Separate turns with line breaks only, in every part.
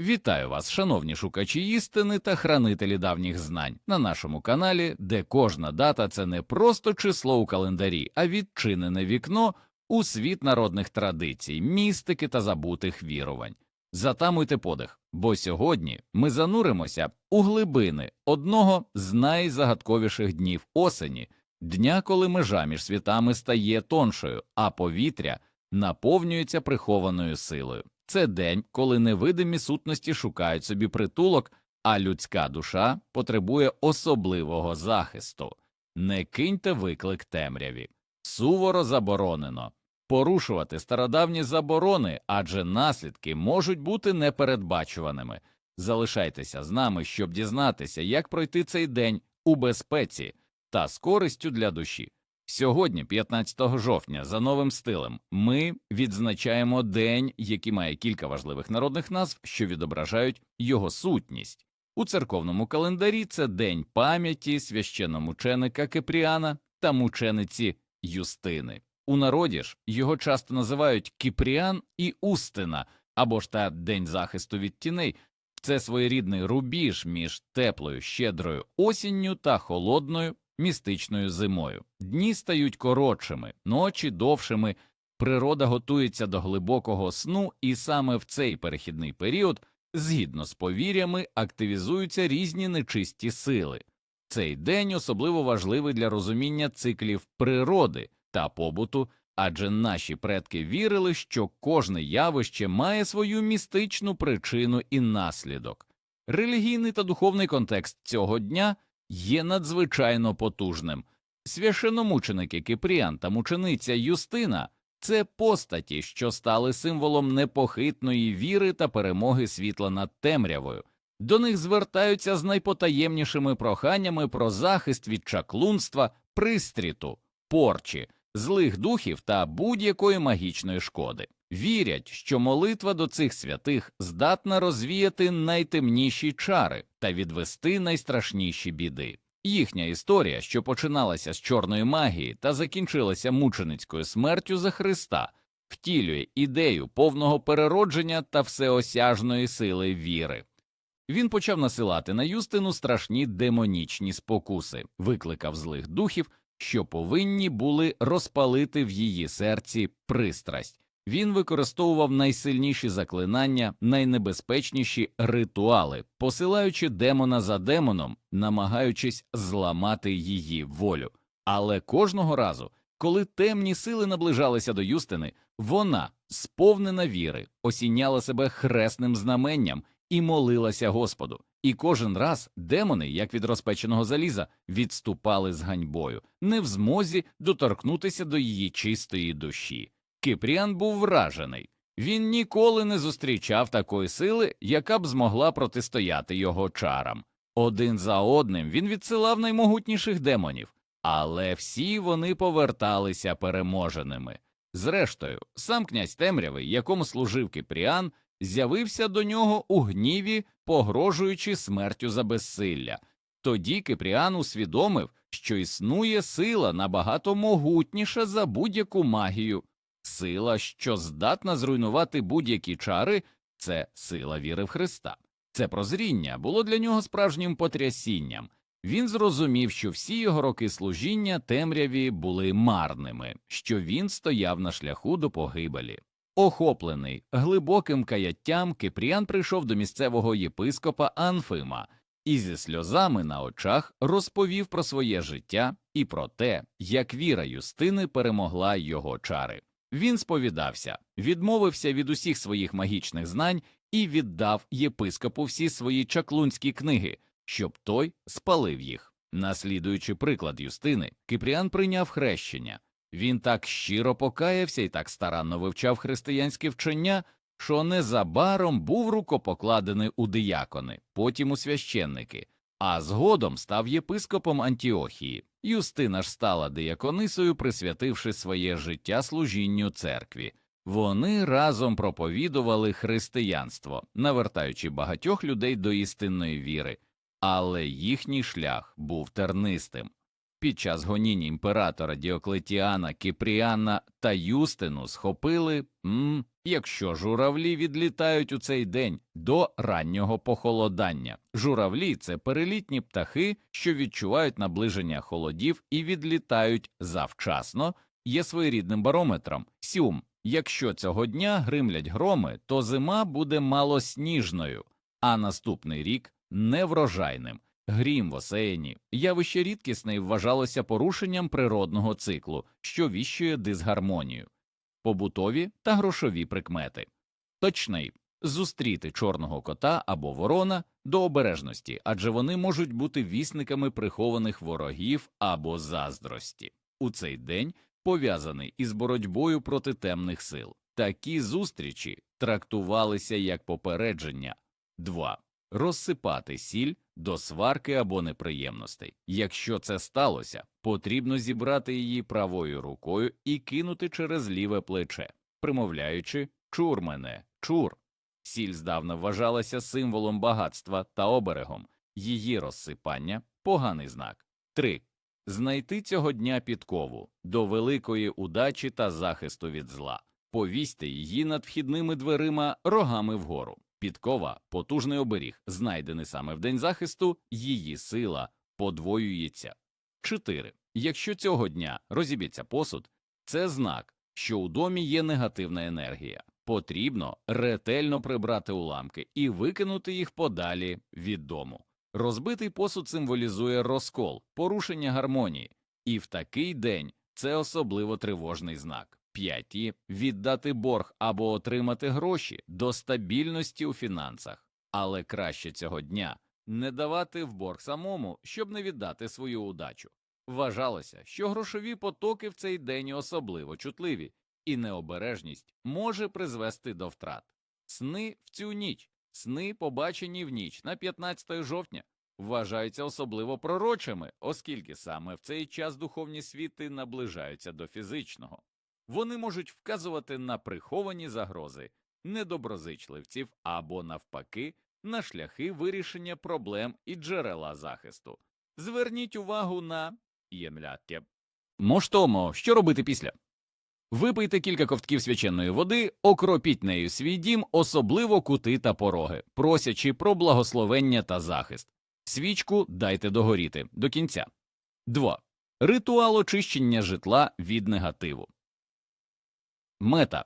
Вітаю вас, шановні шукачі істини та хранителі давніх знань на нашому каналі, де кожна дата це не просто число у календарі, а відчинене вікно у світ народних традицій, містики та забутих вірувань. Затамуйте подих, бо сьогодні ми зануримося у глибини одного з найзагадковіших днів осені, дня, коли межа між світами стає тоншою, а повітря наповнюється прихованою силою. Це день, коли невидимі сутності шукають собі притулок, а людська душа потребує особливого захисту. Не киньте виклик темряві. Суворо заборонено порушувати стародавні заборони, адже наслідки можуть бути непередбачуваними. Залишайтеся з нами, щоб дізнатися, як пройти цей день у безпеці та з користю для душі. Сьогодні, 15 жовтня, за новим стилем, ми відзначаємо день, який має кілька важливих народних назв, що відображають його сутність. У церковному календарі це день пам'яті священномученика Кипріана та мучениці Юстини. У народі ж його часто називають Кіпріан і Устина або ж та День захисту від тіней. Це своєрідний рубіж між теплою, щедрою осінню та холодною містичною зимою. Дні стають коротшими, ночі довшими, природа готується до глибокого сну, і саме в цей перехідний період, згідно з повір'ями, активізуються різні нечисті сили. Цей день особливо важливий для розуміння циклів природи та побуту, адже наші предки вірили, що кожне явище має свою містичну причину і наслідок. Релігійний та духовний контекст цього дня є надзвичайно потужним. Священомученики Кипріан та мучениця Юстина це постаті, що стали символом непохитної віри та перемоги світла над темрявою. До них звертаються з найпотаємнішими проханнями про захист від чаклунства, пристріту, порчі, злих духів та будь-якої магічної шкоди. Вірять, що молитва до цих святих здатна розвіяти найтемніші чари та відвести найстрашніші біди. Їхня історія, що починалася з чорної магії та закінчилася мученицькою смертю за Христа, втілює ідею повного переродження та всеосяжної сили віри. Він почав насилати на Юстину страшні демонічні спокуси, викликав злих духів, що повинні були розпалити в її серці пристрасть. Він використовував найсильніші заклинання, найнебезпечніші ритуали, посилаючи демона за демоном, намагаючись зламати її волю. Але кожного разу, коли темні сили наближалися до Юстини, вона, сповнена віри, осіняла себе хресним знаменням і молилася Господу. І кожен раз демони, як від розпеченого заліза, відступали з ганьбою, не в змозі доторкнутися до її чистої душі. Кипріан був вражений. Він ніколи не зустрічав такої сили, яка б змогла протистояти його чарам. Один за одним він відсилав наймогутніших демонів, але всі вони поверталися переможеними. Зрештою, сам князь темряви, якому служив Кипріан, з'явився до нього у гніві, погрожуючи смертю за безсилля. Тоді Кипріан усвідомив, що існує сила набагато могутніша за будь-яку магію. Сила, що здатна зруйнувати будь-які чари, це сила віри в Христа. Це прозріння було для нього справжнім потрясінням. Він зрозумів, що всі його роки служіння темряві були марними, що він стояв на шляху до погибелі. Охоплений глибоким каяттям, Кипріан прийшов до місцевого єпископа Анфима і зі сльозами на очах розповів про своє життя і про те, як віра Юстини перемогла його чари. Він сповідався, відмовився від усіх своїх магічних знань і віддав єпископу всі свої чаклунські книги, щоб той спалив їх. Наслідуючи приклад Юстини, Кипріан прийняв хрещення. Він так щиро покаявся і так старанно вивчав християнське вчення, що незабаром був рукопокладений у диякони, потім у священники, а згодом став єпископом Антіохії. Юстина ж стала дияконисою, присвятивши своє життя служінню церкві. Вони разом проповідували християнство, навертаючи багатьох людей до істинної віри, але їхній шлях був тернистим. Під час гонінь імператора Діоклетіана, Кіпріана та Юстину схопили, м, якщо журавлі відлітають у цей день до раннього похолодання. Журавлі це перелітні птахи, що відчувають наближення холодів і відлітають завчасно, є своєрідним барометром. Сюм, якщо цього дня гримлять громи, то зима буде малосніжною, а наступний рік неврожайним. Грім в осеяні явище рідкісне і вважалося порушенням природного циклу, що віщує дисгармонію, побутові та грошові прикмети. Точний зустріти чорного кота або ворона до обережності, адже вони можуть бути вісниками прихованих ворогів або заздрості. У цей день пов'язаний із боротьбою проти темних сил. Такі зустрічі трактувалися як попередження. 2 розсипати сіль до сварки або неприємностей. Якщо це сталося, потрібно зібрати її правою рукою і кинути через ліве плече, примовляючи чур мене, чур. Сіль здавна вважалася символом багатства та оберегом, її розсипання поганий знак. 3. Знайти цього дня підкову до великої удачі та захисту від зла, повісьте її над вхідними дверима рогами вгору. Підкова потужний оберіг, знайдений саме в день захисту, її сила подвоюється. 4. Якщо цього дня розіб'ється посуд, це знак, що у домі є негативна енергія. Потрібно ретельно прибрати уламки і викинути їх подалі від дому. Розбитий посуд символізує розкол, порушення гармонії, і в такий день це особливо тривожний знак. П'яті віддати борг або отримати гроші до стабільності у фінансах, але краще цього дня не давати в борг самому, щоб не віддати свою удачу. Вважалося, що грошові потоки в цей день особливо чутливі, і необережність може призвести до втрат. Сни в цю ніч, сни, побачені в ніч на 15 жовтня, вважаються особливо пророчими, оскільки саме в цей час духовні світи наближаються до фізичного. Вони можуть вказувати на приховані загрози недоброзичливців або, навпаки, на шляхи вирішення проблем і джерела захисту. Зверніть увагу на ємляття. Моштомо, що робити після? Випийте кілька ковтків свяченої води, окропіть нею свій дім, особливо кути та пороги, просячи про благословення та захист. Свічку дайте догоріти до кінця. 2. Ритуал очищення житла від негативу. Мета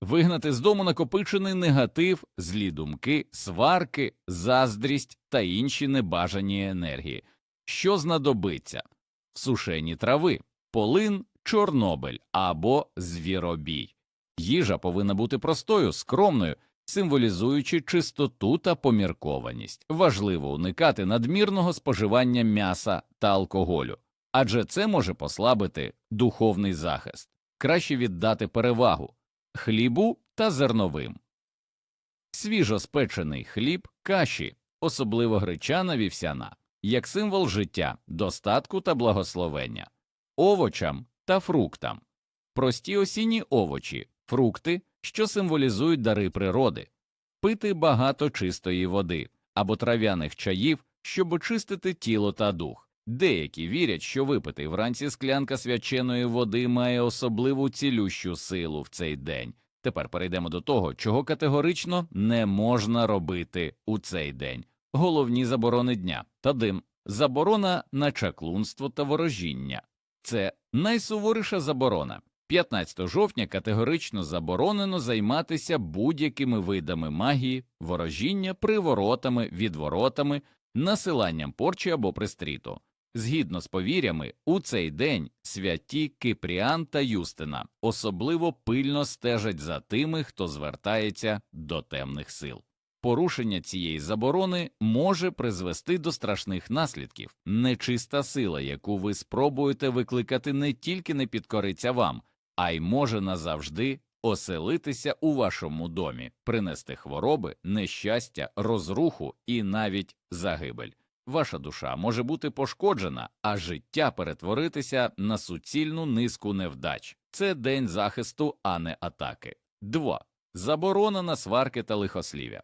вигнати з дому накопичений негатив, злі думки, сварки, заздрість та інші небажані енергії, що знадобиться сушені трави, полин, чорнобиль або звіробій. Їжа повинна бути простою, скромною, символізуючи чистоту та поміркованість. Важливо уникати надмірного споживання м'яса та алкоголю, адже це може послабити духовний захист краще віддати перевагу хлібу та зерновим. Свіжоспечений хліб, каші, особливо гречана вівсяна, як символ життя, достатку та благословення, овочам та фруктам, прості осінні овочі, фрукти, що символізують дари природи, пити багато чистої води або трав'яних чаїв, щоб очистити тіло та дух. Деякі вірять, що випити вранці склянка свяченої води має особливу цілющу силу в цей день. Тепер перейдемо до того, чого категорично не можна робити у цей день. Головні заборони дня та дим, заборона на чаклунство та ворожіння. Це найсуворіша заборона. 15 жовтня категорично заборонено займатися будь-якими видами магії, ворожіння, приворотами, відворотами, насиланням порчі або пристріту. Згідно з повір'ями, у цей день святі Кипріан та Юстина особливо пильно стежать за тими, хто звертається до темних сил. Порушення цієї заборони може призвести до страшних наслідків. Нечиста сила, яку ви спробуєте викликати, не тільки не підкориться вам, а й може назавжди оселитися у вашому домі, принести хвороби, нещастя, розруху і навіть загибель ваша душа може бути пошкоджена, а життя перетворитися на суцільну низку невдач. Це день захисту, а не атаки. 2. Заборона на сварки та лихослів'я.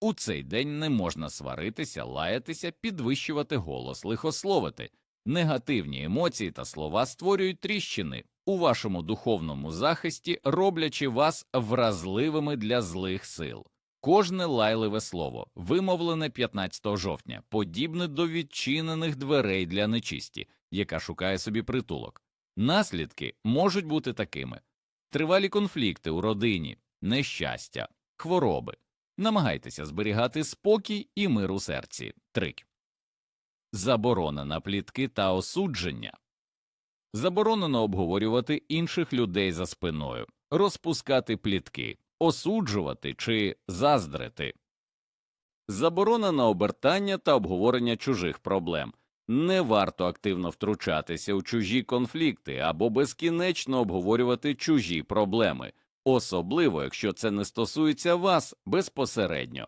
У цей день не можна сваритися, лаятися, підвищувати голос, лихословити, Негативні емоції та слова створюють тріщини у вашому духовному захисті, роблячи вас вразливими для злих сил. Кожне лайливе слово, вимовлене 15 жовтня, подібне до відчинених дверей для нечисті, яка шукає собі притулок. Наслідки можуть бути такими: тривалі конфлікти у родині, нещастя, хвороби. Намагайтеся зберігати спокій і мир у серці. Трик. Заборона на плітки та осудження. Заборонено обговорювати інших людей за спиною, розпускати плітки, осуджувати чи заздрити. Заборона на обертання та обговорення чужих проблем. Не варто активно втручатися у чужі конфлікти або безкінечно обговорювати чужі проблеми, особливо якщо це не стосується вас безпосередньо.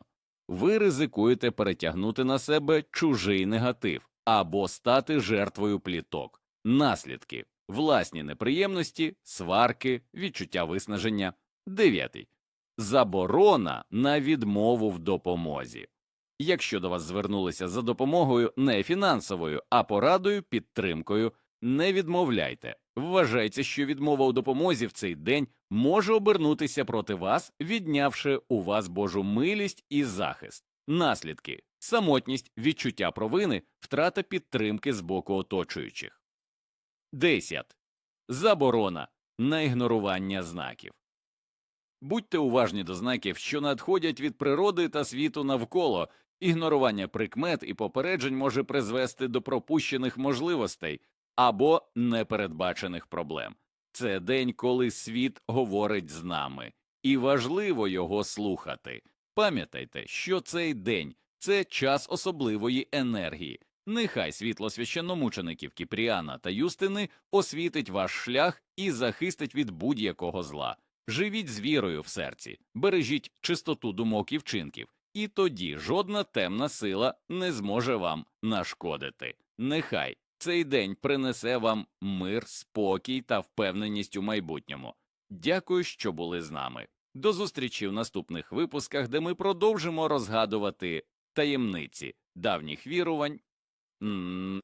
Ви ризикуєте перетягнути на себе чужий негатив або стати жертвою пліток. Наслідки власні неприємності, сварки, відчуття виснаження. Дев'ятий. Заборона на відмову в допомозі. Якщо до вас звернулися за допомогою не фінансовою, а порадою, підтримкою, не відмовляйте. Вважайте, що відмова у допомозі в цей день може обернутися проти вас, віднявши у вас Божу милість і захист. Наслідки самотність, відчуття провини, втрата підтримки з боку оточуючих. 10. Заборона на ігнорування знаків. Будьте уважні до знаків, що надходять від природи та світу навколо. Ігнорування прикмет і попереджень може призвести до пропущених можливостей або непередбачених проблем. Це день, коли світ говорить з нами, і важливо його слухати. Пам'ятайте, що цей день це час особливої енергії. Нехай світло священномучеників Кіпріана та Юстини освітить ваш шлях і захистить від будь-якого зла. Живіть з вірою в серці, бережіть чистоту думок і вчинків, і тоді жодна темна сила не зможе вам нашкодити. Нехай цей день принесе вам мир, спокій та впевненість у майбутньому. Дякую, що були з нами. До зустрічі в наступних випусках, де ми продовжимо розгадувати таємниці давніх вірувань.